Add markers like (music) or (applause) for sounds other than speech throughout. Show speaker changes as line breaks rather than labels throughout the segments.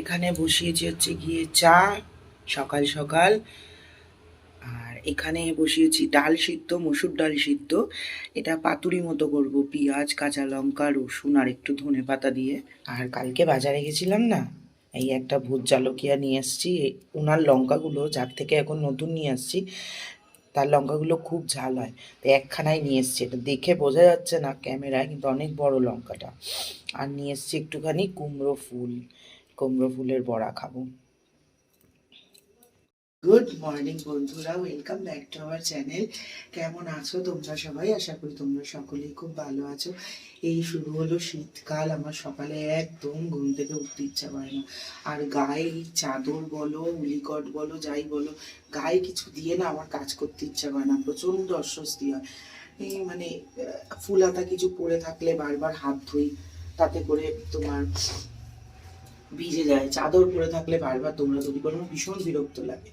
এখানে বসিয়েছি হচ্ছে গিয়ে চা, সকাল সকাল। আর এখানে বসিয়েছি ডাল সিদ্ধ, মসুর ডাল সিদ্ধ। এটা পাতুরি মতো করব, পেঁয়াজ, কাঁচা লঙ্কা, রসুন আর একটু ধনে পাতা দিয়ে। আর কালকে বাজারে গেছিলাম না, এই একটা ভূত জালকিয়া নিয়ে এসেছি। ওনার লঙ্কাগুলো যার থেকে এখন নতুন নিয়ে আসছি, তার লঙ্কাগুলো খুব ঝাল হয়। তো একখানাই নিয়ে এসছি। এটা দেখে বোঝা যাচ্ছে না ক্যামেরায়, কিন্তু অনেক বড় লঙ্কাটা। আর নিয়ে এসছি একটুখানি কুমড়ো ফুল। কুমড়ো ফুলের বড়া খাব। গুড মর্নিং বন্ধুরা, welcome back to our channel. কেমন আছো তোমরা সবাই? আশা করি তোমরা সকলেই খুব ভালো আছো। এই শুরু হলো শীতকাল, আমার সকালে একদম ঘুম থেকে উঠতে ইচ্ছা করে না। আর গায়ে চাদর বলো, উলিকট বলো, যাই বলো, গায়ে কিছু দিয়ে না আমার কাজ করতে ইচ্ছা করে না, প্রচণ্ড অস্বস্তি হয়। এই মানে ফুলাতা কিছু পরে থাকলে বারবার হাত ধুই, তাতে করে তোমার ভিজে যায়, চাদর পরে থাকলে বারবার দৌড়াদৌড়ি করে আমার ভীষণ বিরক্ত লাগে।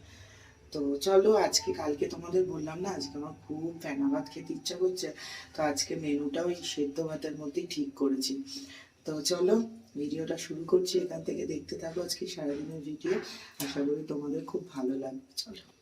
তো চলো, আজকে কালকে তোমাদের বললাম না, আজকে আমার খুব ফেনা ভাত খেতে ইচ্ছা করছে, তো আজকে মেনুটা ওই সেদ্ধ ভাতের মধ্যেই ঠিক করেছি। তো চলো, ভিডিওটা শুরু করছি, এখান থেকে দেখতে থাকো আজকে সারাদিনের ভিডিও, আশা করি তোমাদের খুব ভালো লাগবে, চলো।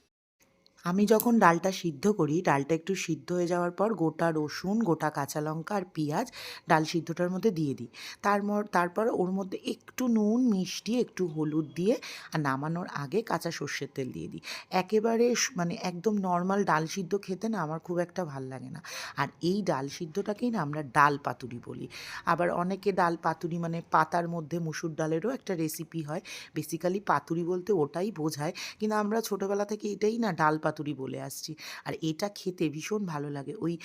আমি যখন ডালটা সিদ্ধ করি, ডালটা একটু সিদ্ধ হয়ে যাওয়ার পর গোটা রসুন, গোটা কাঁচা লঙ্কা আর পেঁয়াজ ডাল সিদ্ধটার মধ্যে দিয়ে দিই। তার তারপর ওর মধ্যে একটু নুন, মিষ্টি, একটু হলুদ দিয়ে আর নামানোর আগে কাঁচা সর্ষের তেল দিয়ে দিই। একেবারে মানে একদম নর্মাল ডাল সিদ্ধ খেতে না আমার খুব একটা ভালো লাগে না। আর এই ডাল সিদ্ধটাকেই না আমরা ডাল পাতুরি বলি। আবার অনেকে ডাল পাতুরি মানে পাতার মধ্যে মুসুর ডালেরও একটা রেসিপি হয়। বেসিক্যালি পাতুরি বলতে ওটাই বোঝায়। কিন্তু আমরা ছোটোবেলা থেকে এটাই না ডাল পাতুরি বলে আসছি। আর এটা খেতে ভীষণ ভালো লাগে। ওই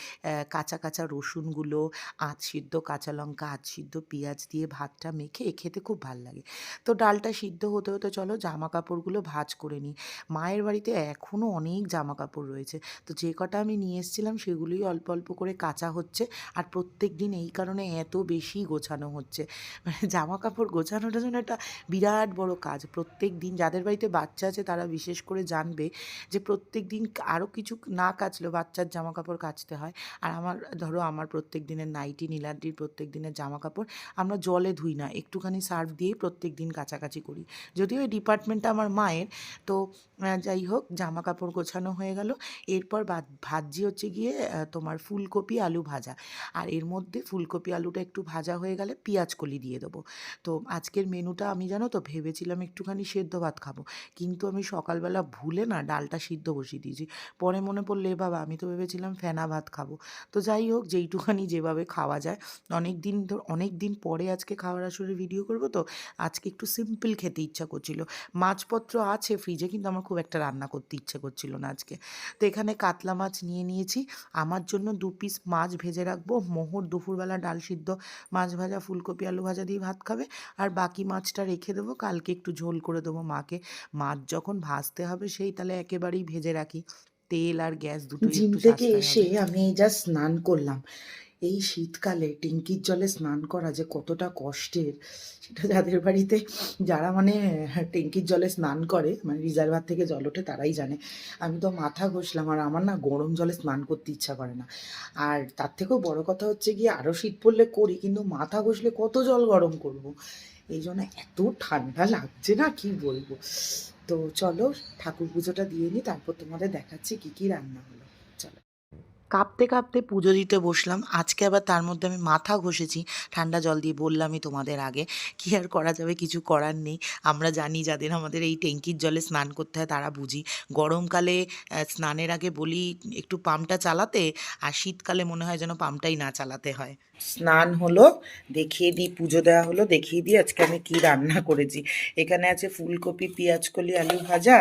কাঁচা কাঁচা রসুনগুলো, আঁচ সিদ্ধ, কাঁচা লঙ্কা, আঁচ সিদ্ধ, পেঁয়াজ দিয়ে ভাতটা মেখে খেতে খুব ভালো লাগে। তো ডালটা সিদ্ধ হতে হতে চলো জামা কাপড়গুলো ভাজ করে নিই। মায়ের বাড়িতে এখনও অনেক জামা কাপড় রয়েছে। তো যে কটা আমি নিয়ে এসেছিলাম সেগুলোই অল্প অল্প করে কাঁচা হচ্ছে। আর প্রত্যেক দিন এই কারণে এত বেশি গোছানো হচ্ছে। মানে জামা কাপড় গোছানোটা যেন একটা বিরাট বড় কাজ। প্রত্যেক দিন যাদের বাড়িতে বাচ্চা আছে তারা বিশেষ করে জানবে যে প্রত্যেক দিন আরও কিছু না কাচলেও বাচ্চার জামা কাপড় কাচতে হয়। আর আমার, ধরো আমার প্রত্যেক দিনের নাইটি, নীলাদ্রির প্রত্যেক দিনের জামা কাপড় আমরা জলে ধুই না, একটুখানি সার্ফ দিয়ে প্রত্যেক দিন কাচাকাচি করি। যদিও এই ডিপার্টমেন্টটা আমার মায়ের, তো যাই হোক জামা কাপড় গোছানো হয়ে গেল। এরপর ভাত- ভাজি হচ্ছে গিয়ে তোমার ফুলকপি, আলু ভাজা। আর এর মধ্যে ফুলকপি, আলুটা একটু ভাজা হয়ে গেলে পেঁয়াজ কলি দিয়ে দেবো। তো, আজকের মেনুটা আমি জানো তো, ভেবেছিলাম একটুখানি সেদ্ধ ভাত খাব। কিন্তু আমি সকালবেলা ভুলে না ডালটা সিদ্ধ বসিয়ে দিয়েছি। পরে মনে পড়ল বাবা, আমি তো ভেবেছিলাম ফেনা ভাত খাব। তো যাই হোক, যেইটুখানি যেভাবে খাওয়া যায়। অনেক দিন অনেক দিন পরে আজকে খাওয়ার আসরে ভিডিও করব তো, আজকে একটু সিম্পল খেতে ইচ্ছা করছিল। মাছপত্র আছে ফ্রিজে কিন্তু আমার খুব একটা রান্না করতে ইচ্ছে করছিল না আজকে। তো এখানে কাতলা মাছ নিয়ে নিয়েছি। আমার জন্য দু পিস মাছ ভেজে রাখব। মোহর দুপুরবেলা ডাল সিদ্ধ, মাছ ভাজা, ফুলকপি, আলু ভাজা দিয়ে ভাত খাবে। আর বাকি মাছটা রেখে দেবো। কালকে একটু ঝোল করে দেবো মাকে। মাছ যখন ভাজতে হবে, সেই তাহলে একেবারেই ভেজে রাখি তেল আর গ্যাস দুটো
জিম থেকে এসে। আমি জাস্ট স্নান করলাম এই শীতকালে ট্যাঙ্কির জলে স্নান করা যে কতটা কষ্টের সেটা যাদের বাড়িতে যারা মানে ট্যাঙ্কির জলে স্নান করে মানে রিজার্ভার থেকে জল ওঠে তারাই জানে আমি তো মাথা ঘষলাম আর আমার না গরম জলে স্নান করতে ইচ্ছা করে না আর তার থেকেও বড় কথা হচ্ছে গিয়ে আরও শীত পড়লে করি কিন্তু মাথা ঘষলে কত জল গরম করব। এই জন্য এত ঠান্ডা লাগছে না কি বলব তো চলো ঠাকুর পুজোটা দিয়ে নিই তারপর তোমাদের দেখাচ্ছি কি কি রান্না হলো।
কাঁপতে কাঁপতে পুজো দিতে বসলাম। আজকে আবার তার মধ্যে আমি মাথা ঘষেছি। ঠান্ডা জল দিয়ে বললামই তোমাদের আগে, কি আর করা যাবে, কিছু করার নেই। আমরা জানি যাদের আমাদের এই ট্যাঙ্কির জলে স্নান করতে হয় তারা বুঝি। গরমকালে স্নানের আগে বলি একটু পাম্পটা চালাতে, আর শীতকালে মনে হয় যেন পাম্পটাই না চালাতে হয়। স্নান হলো, দেখিয়ে দিই, পুজো দেওয়া হলো, দেখিয়ে দিই আজকে আমি কি রান্না করেছি। এখানে আছে ফুলকপি পেঁয়াজ কলি আলু ভাজা,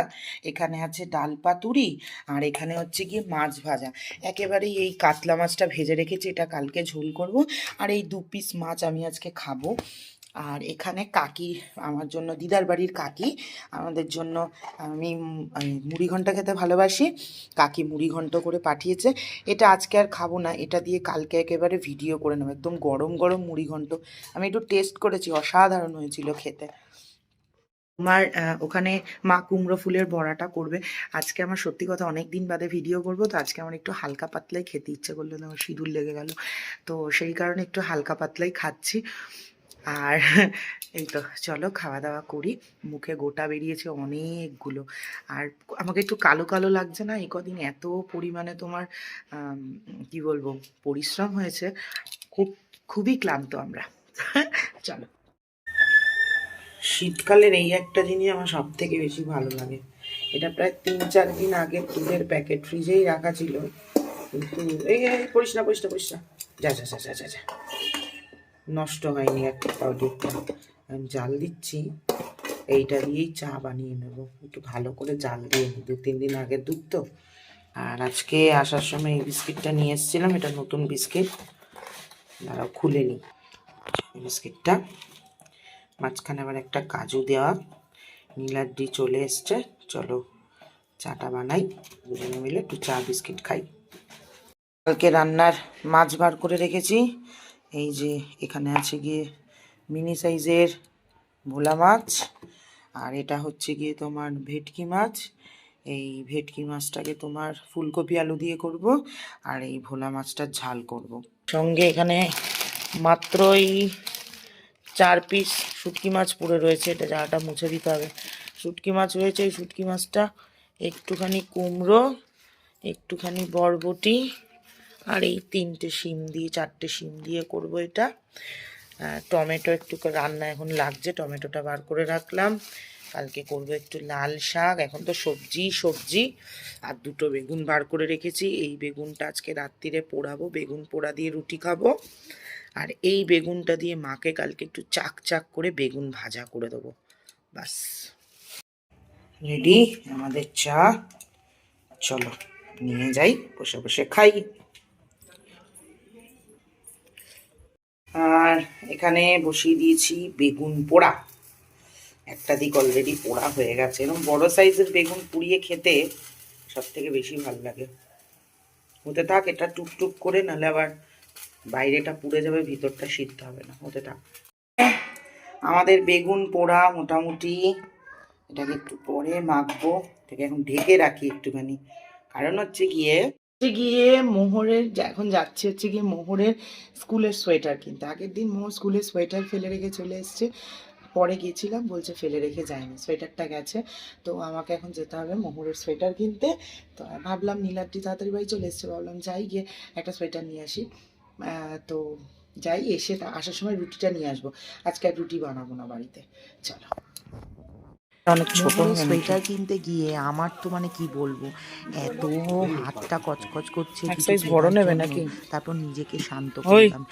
এখানে আছে ডাল পাতুরি, আর এখানে হচ্ছে গিয়ে মাছ ভাজা। একেবারেই এই কাতলা মাছটা ভেজে রেখেছি, এটা কালকে ঝোল করব। আর এই দু পিস মাছ আমি আজকে খাব। আর এখানে কাকি, আমার জন্য, দিদার বাড়ির কাকি, আমাদের জন্য আমি মুড়ি ঘন্ট খেতে ভালোবাসি। কাকি মুড়ি ঘন্ট করে পাঠিয়েছে। এটা আজকে আর খাব না, এটা দিয়ে কালকে একেবারে ভিডিও করে নেব। একদম গরম গরম মুড়ি ঘন্ট। আমি একটু টেস্ট করেছি, অসাধারণ হয়েছিল খেতে। আহ, ওখানে মা কুমড়ো ফুলের বড়াটা করবে। আজকে আমার সত্যি কথা অনেক দিন বাদে ভিডিও করব তো আজকে আমার একটু হালকা পাতলাই খেতে ইচ্ছে করল না আমার সিঁদুর লেগে গেল। তো সেই কারণে একটু হালকা পাতলাই খাচ্ছি।
আর এই তো চলো খাওয়া দাওয়া করি। মুখে গোটা বেরিয়েছে অনেকগুলো। আর আমাকে একটু কালো কালো লাগছে না? এই কদিন এত পরিমাণে তোমার কি বলব পরিশ্রম হয়েছে। খুব খুবই ক্লান্ত আমরা। চলো। শীতকালের এই একটা জিনিস আমার সব থেকে বেশি ভালো লাগে। এটা প্রায় তিন, চার দিন আগে দুধের প্যাকেট ফ্রিজেই রাখা ছিল। কিন্তু এই পড়িস না পড়িস না পড়িস না যা যা যা যা যা যা। নষ্ট হয়নি একটাও দুধটা আমি জাল দিচ্ছি। এইটা দিয়েই চা বানিয়ে নেব। একটু ভালো করে জাল দিয়ে নিই দু, তিন দিন আগের দুধ তো। আর আজকে আসার সময় এই বিস্কিটটা নিয়ে এসেছিলাম। এটা নতুন বিস্কিট। দাঁড়াও, খুলে নিই বিস্কিটটা মাঝখানে আবার একটা কাজু দেওয়া। নীলাদ্রি চলে এসছে। চলো চাটা বানাই। দুজনে মিলে একটু চা, বিস্কিট খাই। কালকে রান্নার মাছ বার করে রেখেছি। এই যে এখানে আছে গিয়ে মিনি সাইজের ভোলা মাছ। আর এটা হচ্ছে গিয়ে তোমার ভেটকি মাছ। এই ভেটকি মাছটাকে তোমার ফুলকপি আলু দিয়ে করব আর এই ভোলা মাছটার ঝাল করব। সঙ্গে এখানে মাত্রই চার পিস শুটকি মাছ পড়ে রয়েছে, এটা জায়গাটা মুছে দিতে হবে। শুটকি মাছ রয়েছে, এই শুটকি মাছটা একটুখানি কুমড়ো, একটুখানি বরবটি আর এই তিনটে শিম দিয়ে, চারটে শিম দিয়ে করব এটা। টমেটো একটু রান্না এখন লাগছে, টমেটোটা বার করে রাখলাম। কালকে করব একটু লাল শাক, এখন তো সবজি সবজি আর দুটো বেগুন বার করে রেখেছি। এই বেগুনটা আজকে রাত্রিরে পোড়াবো, বেগুন পোড়া দিয়ে রুটি খাব। আর এই বেগুনটা দিয়ে মাকে কালকে একটু চাক চাক করে বেগুন ভাজা করে দেবো। বাস রেডি? আমাদের চা। চলো, নিয়ে যাই, বসে বসে খাই। আর এখানে বসিয়ে দিয়েছি বেগুন পোড়া। একটা দিক অলরেডি পোড়া হয়ে গেছে। এরকম বড় সাইজের বেগুন পুড়িয়ে খেতে সব থেকে বেশি ভালো লাগে। হতে থাক, এটা টুকটুক করে, নাহলে আবার বাইরেটা পুড়ে যাবে, ভিতরটা সিদ্ধ হবে না হতে থাক আমাদের বেগুন পোড়া মোটামুটি, এটাকে একটু পরে মাখবো, এটাকে এখন ঢেকে রাখি একটুখানি। কারণ হচ্ছে গিয়ে হচ্ছে গিয়ে মোহরের এখন যাচ্ছে হচ্ছে গিয়ে মোহরের স্কুলের সোয়েটার কিনতে। আগের দিন মোহর স্কুলের সোয়েটার ফেলে রেখে চলে এসছে। পরে গেছিলাম বলছে ফেলে রেখে যায়নি, সোয়েটারটা গেছে। তো আমাকে এখন যেতে হবে মোহরের সোয়েটার কিনতে। তো ভাবলাম নীলাদ্রি তাড়াতাড়ি বাড়ি চলে এসছে, ভাবলাম যাই গিয়ে একটা সোয়েটার নিয়ে আসি। তো যাই, এসে আসার সময় রুটিটা নিয়ে আসব। আজকে আর রুটি বানাবো না বাড়িতে। চলো। অনেক ছোট
সোয়েটার কিনতে গিয়ে আমার তো মানে কি বলব এত হাতটা কচকচ করছে
বড় নেবে নাকি?
তারপর নিজেকে শান্ত
ওই।
করলাম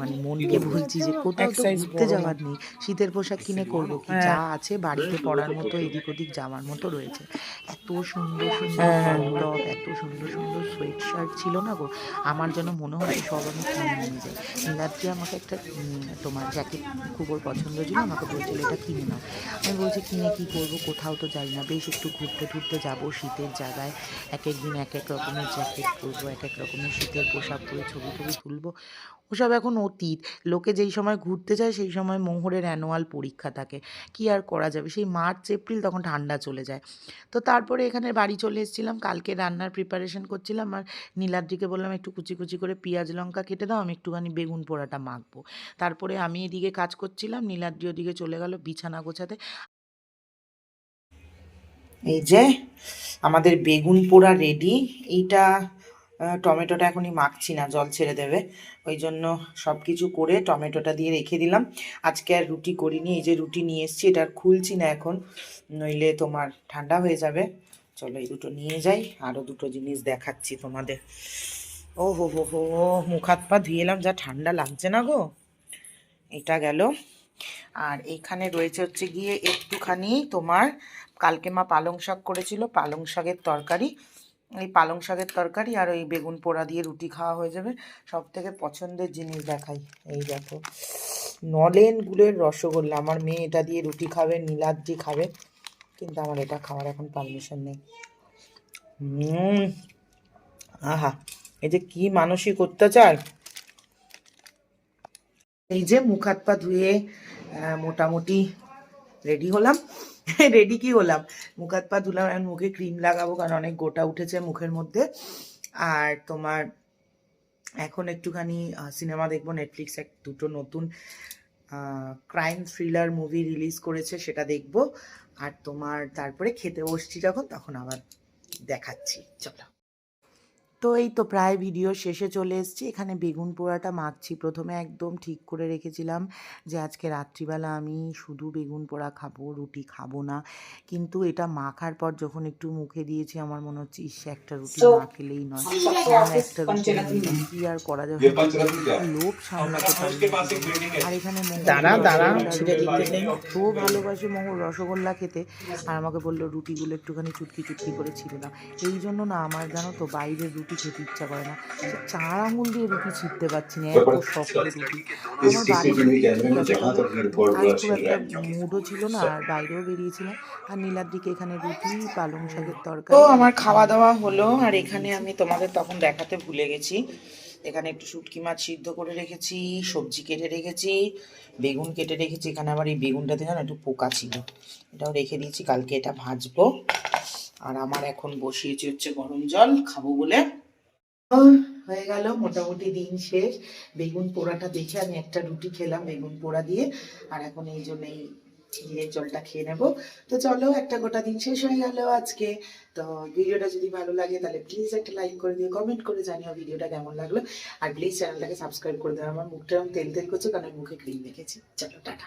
মানে মনকে বলছি যে কোথাও তো ঘুরতে যাওয়ার নেই শীতের পোশাক কিনে করব কি?
হ্যাঁ।
যা আছে বাড়িতে পরার মতো এদিক ওদিক যাওয়ার মতো রয়েছে। এত সুন্দর সুন্দর
হ্যাঁ।
টপ এত সুন্দর সুন্দর সোয়েট শার্ট ছিল না গো? আমার যেন মনে হয় সব আমি কিনে নিয়ে যাই। নীলাদ্রি আমাকে একটা তোমার জ্যাকেট খুব ওর পছন্দ ছিল আমাকে বলছিল এটা কিনে নাও। আমি বলছি কিনে কি করব? কোথাও তো যাই না। বেশ একটু ঘুরতে টুরতে যাব, শীতের জায়গায় এক এক দিন এক এক রকমের জ্যাকেট পরবো এক এক রকমের শীতের পোশাক পরে ছবি টবি তুলবো। ওসব এখন অতীত। লোকে যেই সময় ঘুরতে যায়, সেই সময় মোহরের অ্যানুয়াল পরীক্ষা থাকে। কি আর করা যাবে? সেই মার্চ, এপ্রিল তখন ঠান্ডা চলে যায়। তো তারপরে এখানে বাড়ি চলে এসেছিলাম। কালকে রান্নার প্রিপারেশন করছিলাম আর নীলাদ্রিকে বললাম, একটু কুচি কুচি করে পেঁয়াজ লঙ্কা কেটে দাও, আমি একটুখানি বেগুন পোড়াটা মাখবো। তারপরে আমি এদিকে কাজ করছিলাম। নীলাদ্রি ওদিকে চলে গেল বিছানা গোছাতে।
এই যে, আমাদের বেগুন পোড়া রেডি এইটা টমেটোটা এখনই মাখছি না, জল ছেড়ে দেবে। ওই জন্য সব কিছু করে টমেটোটা দিয়ে রেখে দিলাম। আজকে আর রুটি করিনি, এই যে রুটি নিয়ে এসেছি, এটা খুলছি না এখন। নইলে তোমার ঠান্ডা হয়ে যাবে। চলো এই দুটো নিয়ে যাই আরও দুটো জিনিস দেখাচ্ছি তোমাদের। ও হো হো হো, মুখ হাত পা ধুয়ে এলাম, যা ঠান্ডা লাগছে না গো। এটা গেল। আর এইখানে রয়েছে হচ্ছে গিয়ে একটুখানি তোমার কালকে মা পালং শাক করেছিল, পালং শাকের তরকারি। এই পালং শাকের তরকারি আর ওই বেগুন পোড়া দিয়ে রুটি খাওয়া হয়ে যাবে। সব থেকে পছন্দের জিনিস দেখাই। এই দেখো, নলেন গুলের রসগোল্লা। আমার মেয়ে এটা দিয়ে রুটি খাবে, নীলাদ্রি খাবে, কিন্তু আমার এটা খাওয়ার এখন পারমিশন নেই। আহা, এই যে কি মানসিক অত্যাচার। এই যে মুখ হাত পা ধুয়ে মোটামুটি রেডি হলাম। (laughs) রেডি কি হলাম? মুখ হাত পা ধুলাম এখন মুখে ক্রিম লাগাবো, কারণ অনেক গোটা উঠেছে মুখের মধ্যে। আর তোমার এখন একটুখানি সিনেমা দেখব নেটফ্লিক্স এক, দুটো নতুন
ক্রাইম থ্রিলার মুভি রিলিজ করেছে, সেটা দেখব। আর তোমার তারপরে খেতে বসছি যখন, তখন আবার দেখাচ্ছি। চলো। তো এই তো প্রায় ভিডিও শেষে চলে এসেছি। এখানে বেগুন পোড়াটা মাখছি। প্রথমে একদম ঠিক করে রেখেছিলাম যে আজকে রাত্রিবেলা আমি শুধু বেগুন পোড়া খাব রুটি খাব না। কিন্তু এটা মাখার পর যখন একটু মুখে দিয়েছি আমার মনে হচ্ছে ইস একটা রুটি না খেলেই নয়। একটা রুটি আর করা যাবে? লোভ সামলাতে আর এখানে তো ভালোবাসে মোহর রসগোল্লা খেতে। আর আমাকে বলল রুটিগুলো একটুখানি চুটকি চুটকি করে ছিল না এই জন্য না আমার জানো তো বাইরের রুটি রুটি খেতে ইচ্ছা করে না। চার আঙুল দিয়ে রুটি ছিটতে পারছি না এত শক্ত রুটি। মুডও ছিল না আর বাইরেও বেরিয়েছিলাম। আর নীলাদ্রিকে এখানে রুটি পালং শাকের তরকারি।
তো আমার খাওয়া দাওয়া হলো আর এখানে আমি তোমাদের তখন দেখাতে ভুলে গেছি। এখানে একটু শুটকি মাছ সিদ্ধ করে রেখেছি সবজি কেটে রেখেছি বেগুন কেটে রেখেছি। এখানে আমার এই বেগুনটাতে যেন একটু পোকা ছিল। এটাও রেখে দিয়েছি কালকে এটা ভাজবো। আর আমার এখন বসিয়েছি হচ্ছে গরম জল খাব বলে। হয়ে গেল, মোটামুটি দিন শেষ। বেগুন পোড়াটা দেখে আমি একটা রুটি খেলাম, বেগুন পোড়া দিয়ে। আর এখন এই জন্য এই চিড়ের জলটা খেয়ে নেব। তো চলো, একটা গোটা দিন শেষ হয়ে গেল আজকে। তো ভিডিওটা যদি ভালো লাগে, তাহলে প্লিজ একটা লাইক করে দিও কমেন্ট করে জানিও ভিডিওটা কেমন লাগল। আর প্লিজ চ্যানেলটাকে সাবস্ক্রাইব করে দেওয়া আমার মুখটা তেল তেল করছে, কারণ মুখে ক্রিম রেখেছি চলো, টাটা।